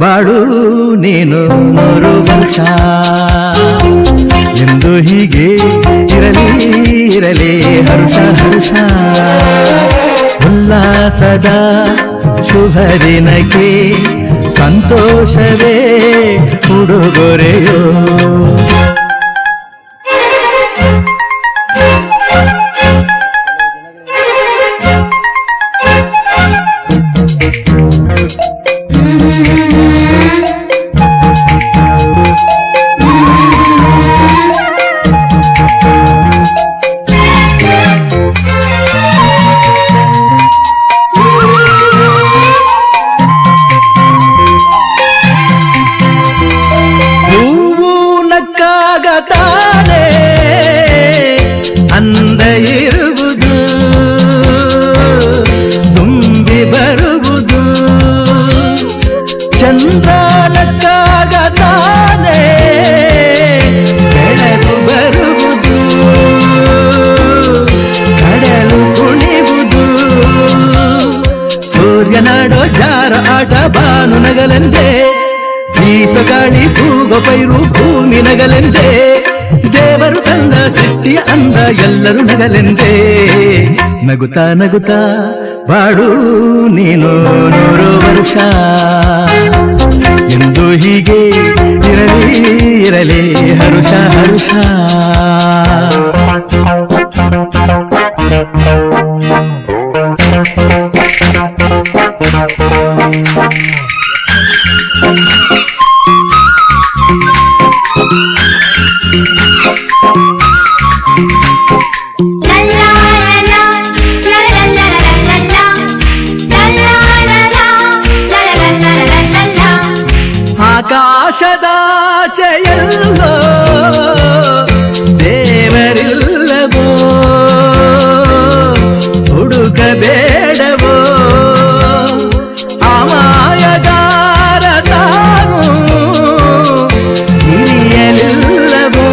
ಬಾಳು ನೀನು ವರ್ಷ. ಎಂದು ಹೀಗೆ ಇರಲಿ ಇರಲಿ ಹರ್ಷ ಹರ್ಷ. ಉಲ್ಲಾಸದ ಶುಭ ದಿನಕ್ಕೆ ಸಂತೋಷವೇ ಉಡುಗೊರೆಯೋ. ನಕ್ಕಾಗ ತಾನೇ ಅಂದ ಇರುವುದು ತುಂಬಿ ಬರುವುದು ಚಂದ್ರ ನಕ್ಕಾಗ ತಾನೇ ಬೆಳಕು ಬರುವುದು ಕಡಲು ಕುಣಿವುದು ಸೂರ್ಯನಾಡೋ ಜಾರ ಆಟ ಬಾನು ನಗಲೆಂದೇ ಗಾಳಿ ತೂಗ ಪೈರು ಭೂಮಿ ನಗಲೆಂದೇ, ದೇವರು ತಂದ ಸೃಷ್ಟಿಯ ಅಂದ ಎಲ್ಲರೂ ನಗಲೆಂದೇ. ನಗುತ್ತಾ ನಗುತ್ತಾ ಬಾಡು ನೀನು ನೂರು ವರ್ಷ. ಎಂದು ಹೀಗೆ ಇರಲಿ ಇರಲಿ ಹರುಷ ಹರುಷ. ಆಕಾಶದಾಚೆಯಲ್ಲೋ ದೇವರಿಲ್ಲವೋ? ಹುಡುಕಬೇಡವೋ? ಅಮಾಯಗಾರ ತಾನು ಹಿರಿಯಲಿಲ್ಲವೋ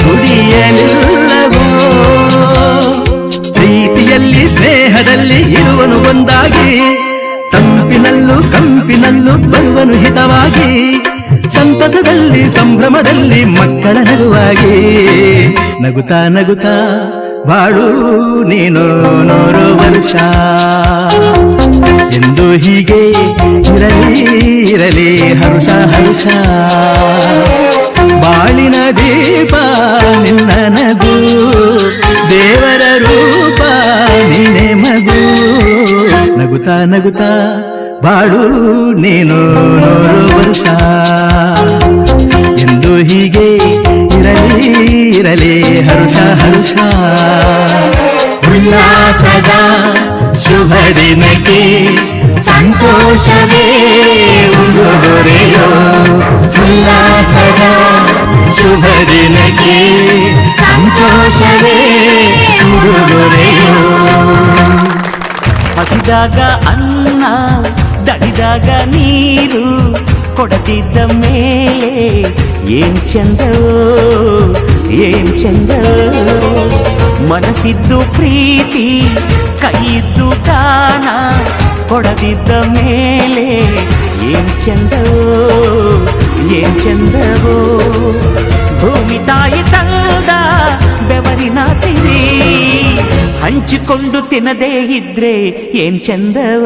ದುಡಿಯಲಿಲ್ಲವೋ ಪ್ರೀತಿಯಲ್ಲಿ, ಸ್ನೇಹದಲ್ಲಿ ಇರುವನು ಒಂದಾಗಿ. ತಂಪಿನಲ್ಲೂ ಕಂಪಿನಲ್ಲೂ ಬರುವನು ಹಿತವಾಗಿ. ಸಂತಸದಲ್ಲಿ, ಸಂಭ್ರಮದಲ್ಲಿ ಮಕ್ಕಳ ನಗುವಾಗಿ. ನಗುತ್ತಾ ನಗುತ್ತಾ ಬಾಳು, ನೀನು ನೋರು ವರ್ಷ. ಎಂದು ಹೀಗೆ ಇರಲಿ ಇರಲಿ, ಹರುಷ ಹರುಷ. ಬಾಳಿನ ದೀಪ ನಿನ್ನ ನಗು, ದೇವರ ರೂಪ ನೀನೆ ಮಗು. ನಗುತ್ತಾ ನಗುತ್ತಾ ಬಾಳು ನೀನು ವರ್ಷ ಎಂದು ಹೀಗೆ ಇರಲಿ ಇರಲಿ ಹರ್ಷ, ಹರುಷ. ಉಲ್ಲಾಸದ ಶುಭ ದಿನಕ್ಕೆ ಸಂತೋಷವೇ ಉಡುಗೊರೆಯೋ ಉಲ್ಲಾಸದ ಶುಭ ದಿನಕ್ಕೆ ಸಂತೋಷವೇ ಉಡುಗೊರೆಯೋ ಹಸಿದಾಗ ಅನ್ನ ದಣಿದಾಗ ನೀರು ಕೊಡದಿದ್ದ ಮೇಲೆ ಏನ್ ಚಂದವೋ ಏನ್ ಚಂದವೋ ಮನಸ್ಸಿದ್ದು ಪ್ರೀತಿ ಕೈಯಿದ್ದು ದಾನ ಕೊಡದಿದ್ದ ಮೇಲೆ ಏನ್ ಚಂದವೋ ಏನ್ ಚಂದವೋ ಭೂಮಿ ತಾಯಿ ತಂದ ಬೆವರಿನ ಸಿರಿ ಹಂಚಿಕೊಂಡು ತಿನ್ನದೇ ಇದ್ರೆ ಏನ್ ಚಂದವ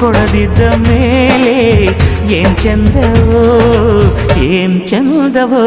ಕೊಡದಿದ್ದ ಮೇಲೆ ಏನ್ ಚಂದವೋ ಏನ್ ಚಂದವೋ